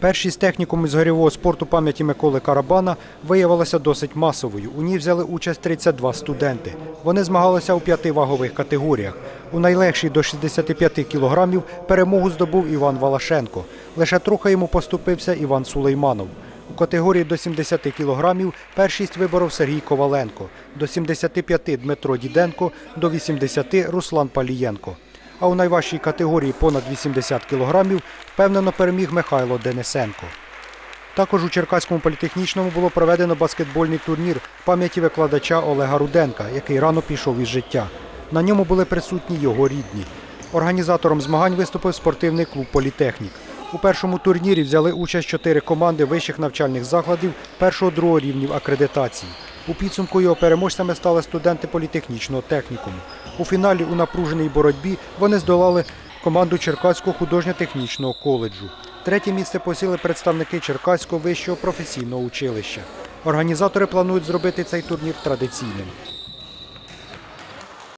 Першість технікуму з горівого спорту пам'яті Миколи Карабана виявилася досить масовою. У ній взяли участь 32 студенти. Вони змагалися у п'яти вагових категоріях. У найлегшій до 65 кілограмів перемогу здобув Іван Валашенко. Лише трохи йому поступився Іван Сулейманов. У категорії до 70 кілограмів першість виборов Сергій Коваленко, до 75 Дмитро Діденко, до 80 Руслан Палієнко. А у найважчій категорії понад 80 кілограмів впевнено переміг Михайло Денисенко. Також у Черкаському політехнічному було проведено баскетбольний турнір пам'яті викладача Олега Руденка, який рано пішов із життя. На ньому були присутні його рідні. Організатором змагань виступив спортивний клуб Політехнік. У першому турнірі взяли участь чотири команди вищих навчальних закладів першого-другого рівнів акредитації. У підсумку його переможцями стали студенти політехнічного технікуму. У фіналі у напруженій боротьбі вони здолали команду Черкаського художньо-технічного коледжу. Третє місце посіли представники Черкаського вищого професійного училища. Організатори планують зробити цей турнір традиційним.